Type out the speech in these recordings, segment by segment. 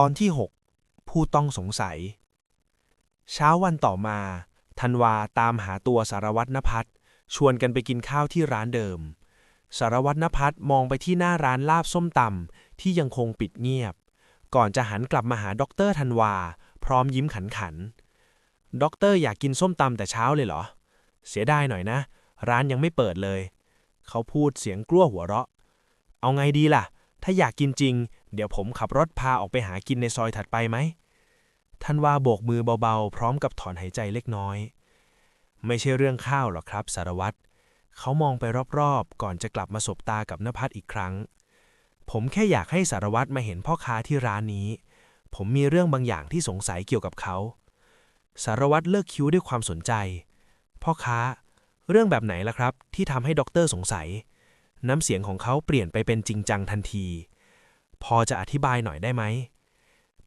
ตอนที่ 6 ผู้ต้องสงสัย เช้าวันต่อมาธันวาตามหาตัวสารวัตรนภัสชวนกันไปกินข้าวที่ร้านเดิม สารวัตรนภัสมองไปที่หน้าร้านลาบส้มตำที่ยังคงปิดเงียบ ก่อนจะหันกลับมาหาด็อกเตอร์ธันวา พร้อมยิ้มขันขันด็อกเตอร์อยากกินส้มตำแต่เช้าเลยเหรอ เสียดายหน่อยนะ ร้านยังไม่เปิดเลย เขาพูดเสียงกลั้วหัวเราะ เอาไงดีล่ะ ถ้าอยากกินจริง เดี๋ยวผมขับรถพาออกไปหากินในซอยถัดไปไหมท่านว่าโบกมือเบาๆ พร้อมกับถอนหายใจเล็กน้อย ไม่ใช่เรื่องข้าวหรอกครับสารวัตรเขามองไปรอบๆ ก่อนจะกลับมาสบตากับนภัสอีกครั้ง ผมแค่อยากให้สารวัตรมาเห็นพ่อค้าที่ร้านนี้ ผมมีเรื่องบางอย่างที่สงสัยเกี่ยวกับเขา สารวัตรเลิกคิ้วด้วยความสนใจ พ่อค้า เรื่องแบบไหนล่ะครับ ที่ทำให้ด็อกเตอร์สงสัย น้ำเสียงของเขาเปลี่ยนไปเป็นจริงจังทันที พอจะอธิบายหน่อยได้ไหม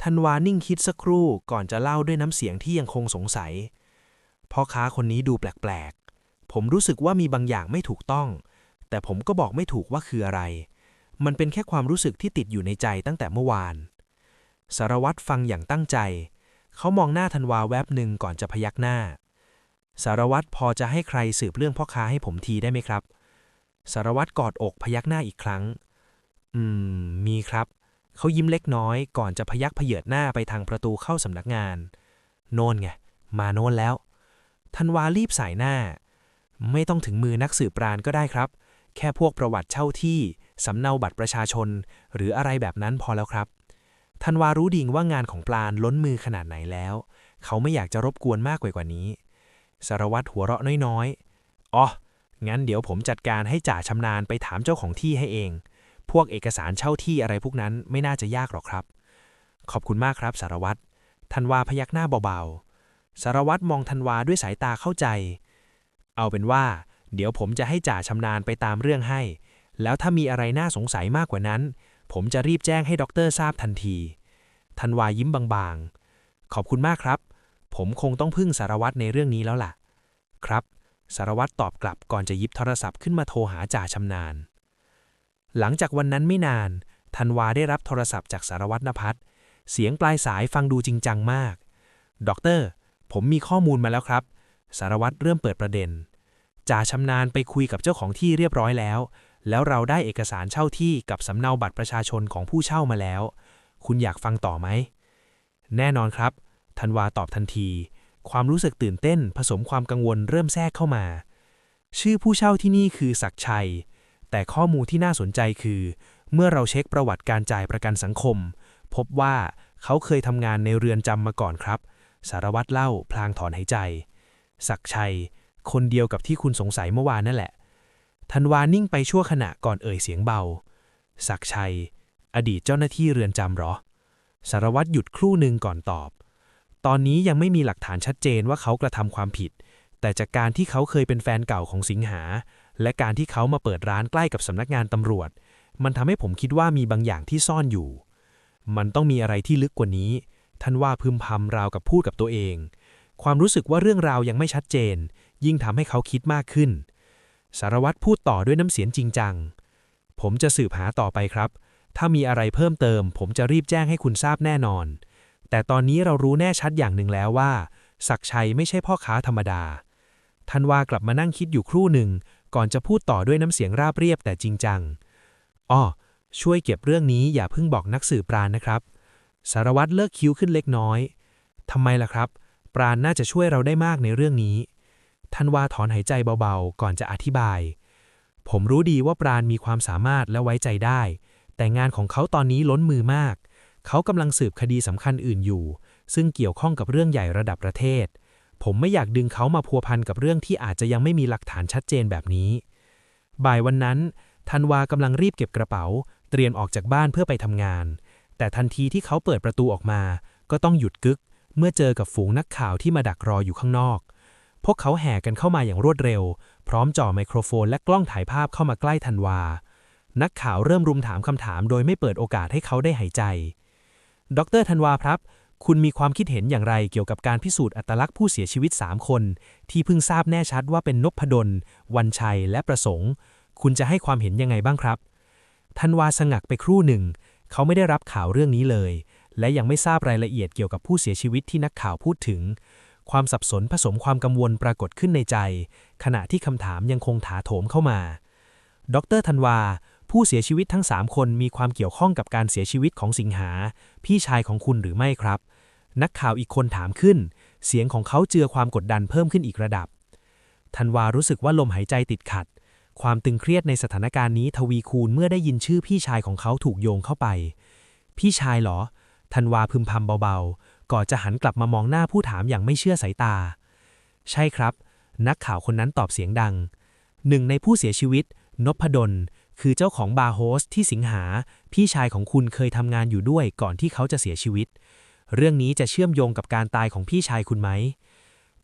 ธันวานิ่งคิดสักครู่ก่อนจะเล่าด้วยน้ำเสียงที่ยังคงสงสัย พ่อค้าคนนี้ดูแปลกๆ ผมรู้สึกว่ามีบางอย่างไม่ถูกต้อง แต่ผมก็บอกไม่ถูกว่าคืออะไร มันเป็นแค่ความรู้สึกที่ติดอยู่ในใจตั้งแต่เมื่อวาน สารวัตรฟังอย่างตั้งใจ เขามองหน้าธันวาแวบหนึ่งก่อนจะพยักหน้า สารวัตรพอจะให้ใครสืบเรื่องพ่อค้าให้ผมทีได้ไหมครับ สารวัตรกอดอกพยักหน้าอีกครั้ง อืม มีครับ เขายิ้มเล็กน้อยก่อนจะพยักเผยดหน้าไปทางประตูเข้าสำนักงาน โน่นไง มาโน่นแล้วธันวารีบสายหน้า ไม่ต้องถึงมือนักสืบปราณก็ได้ครับ แค่พวกประวัติเช่าที่สำเนาบัตรประชาชน หรืออะไรแบบนั้นพอแล้วครับธันวารู้ดีว่างานของปราณล้นมือขนาดไหนแล้ว เขาไม่อยากจะรบกวนมากกว่านี้ สารวัตรหัวเราะน้อยๆอ๋อ งั้นเดี๋ยวผมจัดการให้จ่าชำนาญไปถามเจ้าของที่ให้เอง พวกเอกสารเช่าที่อะไรพวกนั้นไม่น่าจะยากหรอกครับ ขอบคุณมากครับ สารวัตรธันวาพยักหน้าเบาๆ สารวัตรมองธันวาด้วยสายตาเข้าใจ เอาเป็นว่า เดี๋ยวผมจะให้จ่าชำนาญไปตามเรื่องให้ แล้วถ้ามีอะไรน่าสงสัยมากกว่านั้น ผมจะรีบแจ้งให้ด็อกเตอร์ทราบทันทีธันวายิ้มบางๆ ขอบคุณมากครับ ผมคงต้องพึ่งสารวัตรในเรื่องนี้แล้วล่ะ ครับ สารวัตรตอบกลับก่อนจะยิบโทรศัพท์ขึ้นมาโทรหาจ่าชำนาญ หลังจากวันนั้นไม่นานธันวาได้รับโทรศัพท์จากสารวัตรนภัสเสียงปลายสายฟังดูจริงจังมาก ด็อกเตอร์ ผมมีข้อมูลมาแล้วครับ สารวัตรเริ่มเปิดประเด็น จ่าชำนาญไปคุยกับเจ้าของที่เรียบร้อยแล้ว แล้วเราได้เอกสารเช่าที่กับสำเนาบัตรประชาชนของผู้เช่ามาแล้ว คุณอยากฟังต่อไหม แน่นอนครับ ธันวาตอบทันที ความรู้สึกตื่นเต้นผสมความกังวลเริ่มแทรกเข้ามา ชื่อผู้เช่าที่นี่คือศักชัย แต่ข้อมูลที่น่าสนใจคือ เมื่อเราเช็คประวัติการจ่ายประกันสังคม พบว่าเขาเคยทำงานในเรือนจำมาก่อนครับ สารวัตรเล่าพลางถอนหายใจ ศักชัย คนเดียวกับที่คุณสงสัยเมื่อวานนั่นแหละธันวานิ่งไปชั่วขณะก่อนเอ่ยเสียงเบา ศักชัย อดีตเจ้าหน้าที่เรือนจำหรอ สารวัตรหยุดครู่หนึ่งก่อนตอบ ตอนนี้ยังไม่มีหลักฐานชัดเจนว่าเขากระทำความผิด แต่จากการที่เขาเคยเป็นแฟนเก่าของสิงหา และการที่เขามาเปิดร้านใกล้กับสำนักงานตำรวจ มันทำให้ผมคิดว่ามีบางอย่างที่ซ่อนอยู่ มันต้องมีอะไรที่ลึกกว่านี้ ท่านว่าพึมพำราวกับพูดกับตัวเอง ความรู้สึกว่าเรื่องราวยังไม่ชัดเจน ยิ่งทำให้เขาคิดมากขึ้น สารวัตรพูดต่อด้วยน้ำเสียงจริงจัง ผมจะสืบหาต่อไปครับ ถ้ามีอะไรเพิ่มเติม ผมจะรีบแจ้งให้คุณทราบแน่นอน แต่ตอนนี้เรารู้แน่ชัดอย่างหนึ่งแล้วว่าศักชัยไม่ใช่พ่อค้าธรรมดาธันว่ากลับมานั่งคิดอยู่ครู่หนึ่ง ก่อนจะพูดต่อด้วยน้ำเสียงราบเรียบแต่จริงจัง อ้อ ช่วยเก็บเรื่องนี้อย่าเพิ่งบอกนักสืบปราณนะครับ สารวัตรเลิกคิ้วขึ้นเล็กน้อย ทำไมล่ะครับ ปราณน่าจะช่วยเราได้มากในเรื่องนี้ธันวาถอนหายใจเบาๆ ก่อนจะอธิบาย ผมรู้ดีว่าปราณมีความสามารถและไว้ใจได้ แต่งานของเขาตอนนี้ล้นมือมาก เขากำลังสืบคดีสำคัญอื่นอยู่ ซึ่งเกี่ยวข้องกับเรื่องใหญ่ระดับประเทศ ผมไม่อยากดึงเขามาพัวพันกับเรื่องที่อาจจะยังไม่มีหลักฐานชัดเจนแบบนี้ บ่ายวันนั้นธันวากำลังรีบเก็บกระเป๋า เตรียมออกจากบ้านเพื่อไปทำงาน แต่ทันทีที่เขาเปิดประตูออกมา ก็ต้องหยุดกึก เมื่อเจอกับฝูงนักข่าวที่มาดักรออยู่ข้างนอก พวกเขาแห่กันเข้ามาอย่างรวดเร็ว พร้อมจ่อไมโครโฟนและกล้องถ่ายภาพเข้ามาใกล้ธันวา นักข่าวเริ่มรุมถามคำถาม โดยไม่เปิดโอกาสให้เขาได้หายใจ ดรธันวาครับ คุณมีความคิดเห็นอย่างไรเกี่ยวกับการพิสูจน์อัตลักษณ์ผู้เสียชีวิต 3 คน ที่เพิ่งทราบแน่ชัดว่าเป็นนพดล วันชัย และประสงค์ คุณจะให้ความเห็นยังไงบ้างครับธันวาสงักไปครู่หนึ่ง เขาไม่ได้รับข่าวเรื่องนี้เลย และยังไม่ทราบรายละเอียดเกี่ยวกับผู้เสียชีวิตที่นักข่าวพูดถึง ความสับสนผสมความกังวลปรากฏขึ้นในใจ ขณะที่คำถามยังคงถาโถมเข้ามา ดรธันวา ผู้เสียชีวิตทั้ง 3 คนมีความเกี่ยวข้องกับการเสียชีวิตของสิงหา พี่ชายของคุณหรือไม่ครับ นักข่าวอีกคนถามขึ้น เสียงของเขาเจือความกดดันเพิ่มขึ้นอีกระดับธันวารู้สึกว่าลมหายใจติดขัด ความตึงเครียดในสถานการณ์นี้ทวีคูณเมื่อได้ยินชื่อพี่ชายของเขาถูกโยงเข้าไป พี่ชายเหรอธันวาพึมพำเบาๆ ก่อนจะหันกลับมามองหน้าผู้ถามอย่างไม่เชื่อสายตา ใช่ครับ นักข่าวคนนั้นตอบเสียงดัง หนึ่งในผู้เสียชีวิต นพดล คือเจ้าของบาร์โฮสที่สิงหา พี่ชายของคุณเคยทำงานอยู่ด้วยก่อนที่เขาจะเสียชีวิต เรื่องนี้จะเชื่อมโยงกับการตายของพี่ชายคุณไหม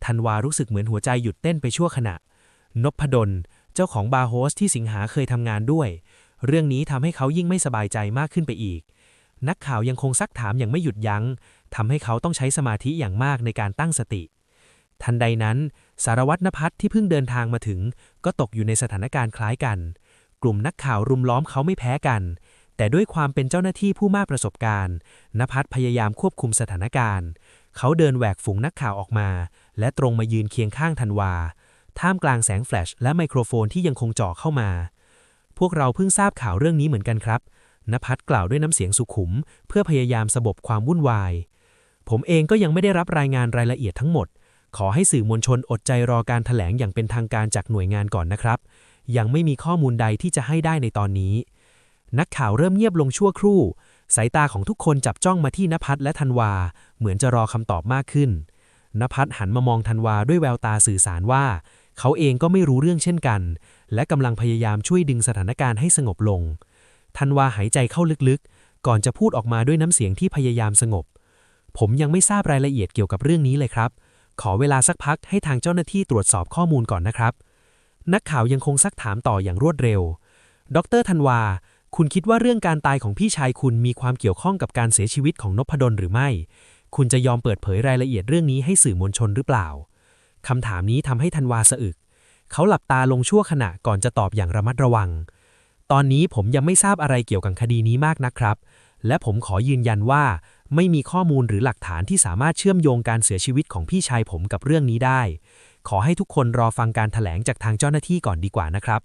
ธันวารู้สึกเหมือนหัวใจหยุดเต้นไปชั่วขณะ นพดล เจ้าของบาร์โฮสที่สิงหาเคยทำงานด้วย เรื่องนี้ทำให้เขายิ่งไม่สบายใจมากขึ้นไปอีก นักข่าวยังคงซักถามอย่างไม่หยุดยัง้งทำให้เขาต้องใช้สมาธิอย่างมากในการตั้งสติ ทันใดนั้น สารวัตรนภัสที่เพิ่งเดินทางมาถึง ก็ตกอยู่ในสถานการณ์คล้ายกัน กลุ่มนักข่าวรุมล้อมเขาไม่แพ้กัน แต่ด้วยความเป็นเจ้าหน้าที่ผู้มากประสบการณ์นภัสพยายามควบคุมสถานการณ์ เขาเดินแหวกฝูงนักข่าวออกมา และตรงมายืนเคียงข้างธันวา ท่ามกลางแสงแฟลชและไมโครโฟนที่ยังคงจ่อเข้ามา พวกเราเพิ่งทราบข่าวเรื่องนี้เหมือนกันครับนภัสกล่าวด้วยน้ำเสียงสุขุม เพื่อพยายามสบบความวุ่นวาย ผมเองก็ยังไม่ได้รับรายงานรายละเอียดทั้งหมด ขอให้สื่อมวลชนอดใจรอการถแถลงอย่างเป็นทางการจากหน่วยงานก่อนนะครับ ยังไม่มีข้อมูลใดที่จะให้ได้ในตอนนี้ นักข่าวเริ่มเงียบลงชั่วครู่ สายตาของทุกคนจับจ้องมาที่นภัสและธันวา เหมือนจะรอคำตอบมากขึ้นนภัสหันมามองธันวาด้วยแววตาสื่อสารว่า เขาเองก็ไม่รู้เรื่องเช่นกัน และกำลังพยายามช่วยดึงสถานการณ์ให้สงบลงธันวาหายใจเข้าลึกๆ ก่อนจะพูดออกมาด้วยน้ำเสียงที่พยายามสงบ ผมยังไม่ทราบรายละเอียดเกี่ยวกับเรื่องนี้เลยครับ ขอเวลาสักพักให้ทางเจ้าหน้าที่ตรวจสอบข้อมูลก่อนนะครับ นักข่าวยังคงซักถามต่ออย่างรวดเร็ว ดรธันวา คุณคิดว่าเรื่องการตายของพี่ชายคุณมีความเกี่ยวข้องกับการเสียชีวิตของนพดลหรือไม่ คุณจะยอมเปิดเผยรายละเอียดเรื่องนี้ให้สื่อมวลชนหรือเปล่า คำถามนี้ทำให้ธันวาสะอึก เขาหลับตาลงชั่วขณะก่อนจะตอบอย่างระมัดระวัง ตอนนี้ผมยังไม่ทราบอะไรเกี่ยวกับคดีนี้มากนะครับ และผมขอยืนยันว่าไม่มีข้อมูลหรือหลักฐานที่สามารถเชื่อมโยงการเสียชีวิตของพี่ชายผมกับเรื่องนี้ได้ ขอให้ทุกคนรอฟังการถแถลงจากทางเจ้าหน้าที่ก่อนดีกว่านะครับ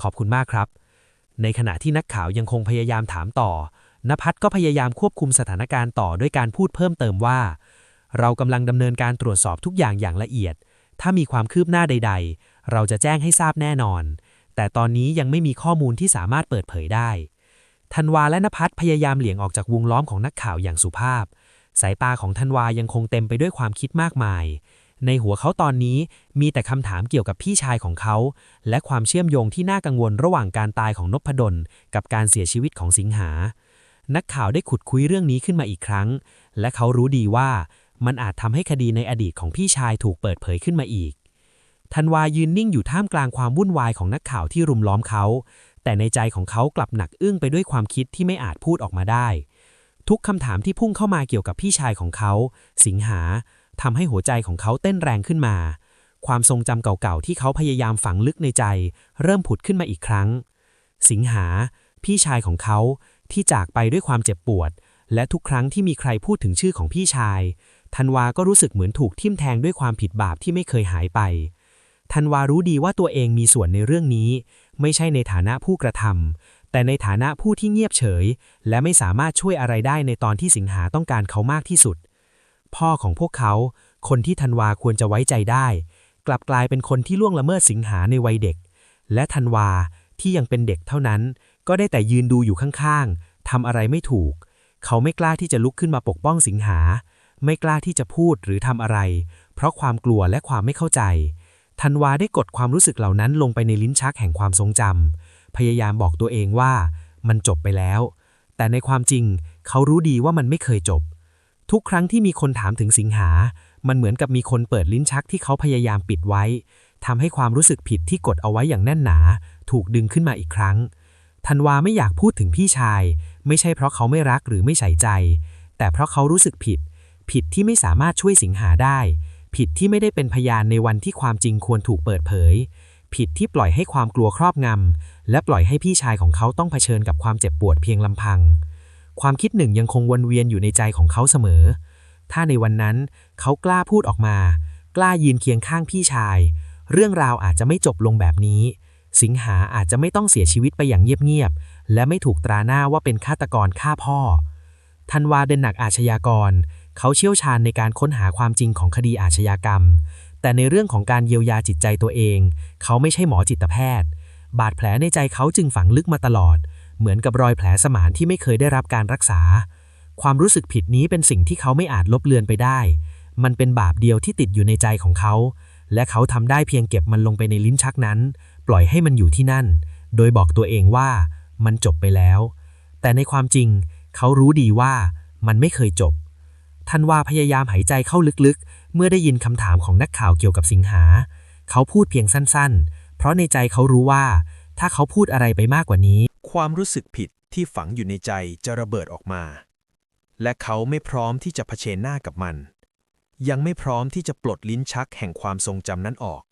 ขอบคุณมากครับ ในขณะที่นักข่าวยังคงพยายามถามต่อนภัสก็พยายามควบคุมสถานการณ์ต่อด้วยการพูดเพิ่มเติมว่า เรากำลังดำเนินการตรวจสอบทุกอย่างอย่างละเอียด ถ้ามีความคืบหน้าใด ๆ เราจะแจ้งให้ทราบแน่นอน แต่ตอนนี้ยังไม่มีข้อมูลที่สามารถเปิดเผยได้ธันวาและนภัสพยายามเหลี่ยงออกจากวงล้อมของนักข่าวอย่างสุภาพ สายตาของธันวายังคงเต็มไปด้วยความคิดมากมาย ในหัวเขาตอนนี้มีแต่คำถามเกี่ยวกับพี่ชายของเขา และความเชื่อมโยงที่น่ากังวลระหว่างการตายของนพดล กับการเสียชีวิตของสิงหา นักข่าวได้ขุดคุยเรื่องนี้ขึ้นมาอีกครั้ง และเขารู้ดีว่ามันอาจทำให้คดีในอดีตของพี่ชายถูกเปิดเผยขึ้นมาอีกธันวายืนนิ่งอยู่ท่ามกลางความวุ่นวายของนักข่าวที่รุมล้อมเขา แต่ในใจของเขากลับหนักอึ้งไปด้วยความคิดที่ไม่อาจพูดออกมาได้ ทุกคำถามที่พุ่งเข้ามาเกี่ยวกับพี่ชายของเขา สิงหา ทำให้หัวใจของเขาเต้นแรงขึ้นมา ความทรงจำเก่าๆที่เขาพยายามฝังลึกในใจ เริ่มผุดขึ้นมาอีกครั้ง สิงหา พี่ชายของเขาที่จากไปด้วยความเจ็บปวด และทุกครั้งที่มีใครพูดถึงชื่อของพี่ชายธันวาก็รู้สึกเหมือนถูกทิ่มแทงด้วยความผิดบาปที่ไม่เคยหายไปธันวารู้ดีว่าตัวเองมีส่วนในเรื่องนี้ ไม่ใช่ในฐานะผู้กระทำแต่ในฐานะผู้ที่เงียบเฉย และไม่สามารถช่วยอะไรได้ในตอนที่สิงหาต้องการเขามากที่สุด พ่อของพวกเขา คนที่ธันวาควรจะไว้ใจได้ กลับกลายเป็นคนที่ล่วงละเมิดสิงหาในวัยเด็ก และธันวาที่ยังเป็นเด็กเท่านั้น ก็ได้แต่ยืนดูอยู่ข้างๆทำอะไรไม่ถูก เขาไม่กล้าที่จะลุกขึ้นมาปกป้องสิงหา ไม่กล้าที่จะพูดหรือทำอะไร เพราะความกลัวและความไม่เข้าใจธันวาได้กดความรู้สึกเหล่านั้นลงไปในลิ้นชักแห่งความทรงจำพยายามบอกตัวเองว่ามันจบไปแล้ว แต่ในความจริงเขารู้ดีว่ามันไม่เคยจบ ทุกครั้งที่มีคนถามถึงสิงหา มันเหมือนกับมีคนเปิดลิ้นชักที่เขาพยายามปิดไว้ทำให้ความรู้สึกผิดที่กดเอาไว้อย่างแน่นหนา ถูกดึงขึ้นมาอีกครั้งธันวาไม่อยากพูดถึงพี่ชาย ไม่ใช่เพราะเขาไม่รักหรือไม่ใส่ใจ แต่เพราะเขารู้สึกผิด ผิดที่ไม่สามารถช่วยสิงหาได้ ผิดที่ไม่ได้เป็นพยานในวันที่ความจริงควรถูกเปิดเผย ผิดที่ปล่อยให้ความกลัวครอบงำและปล่อยให้พี่ชายของเขาต้องเผชิญกับความเจ็บปวดเพียงลำพัง ความคิดหนึ่งยังคงวนเวียนอยู่ในใจของเขาเสมอ ถ้าในวันนั้นเขากล้าพูดออกมา กล้ายืนเคียงข้างพี่ชาย เรื่องราวอาจจะไม่จบลงแบบนี้ สิงหาอาจจะไม่ต้องเสียชีวิตไปอย่างเงียบๆ และไม่ถูกตราหน้าว่าเป็นฆาตกรฆ่าพ่อธันวาเดนหนักอาชญากร เขาเชี่ยวชาญในการค้นหาความจริงของคดีอาชญากรรม แต่ในเรื่องของการเยียวยาจิตใจตัวเอง เขาไม่ใช่หมอจิตแพทย์ บาดแผลในใจเขาจึงฝังลึกมาตลอด เหมือนกับรอยแผลสมานที่ไม่เคยได้รับการรักษา ความรู้สึกผิดนี้เป็นสิ่งที่เขาไม่อาจลบเลือนไปได้ มันเป็นบาปเดียวที่ติดอยู่ในใจของเขา และเขาทำได้เพียงเก็บมันลงไปในลิ้นชักนั้น ปล่อยให้มันอยู่ที่นั่น โดยบอกตัวเองว่ามันจบไปแล้ว แต่ในความจริง เขารู้ดีว่ามันไม่เคยจบทันว่าพยายามหายใจเข้าลึกๆ เมื่อได้ยินคำถามของนักข่าวเกี่ยวกับสิงหา เขาพูดเพียงสั้นๆ เพราะในใจเขารู้ว่า ถ้าเขาพูดอะไรไปมากกว่านี้ ความรู้สึกผิดที่ฝังอยู่ในใจจะระเบิดออกมา และเขาไม่พร้อมที่จะเผชิญหน้ากับมัน ยังไม่พร้อมที่จะปลดลิ้นชักแห่งความทรงจำนั้นออก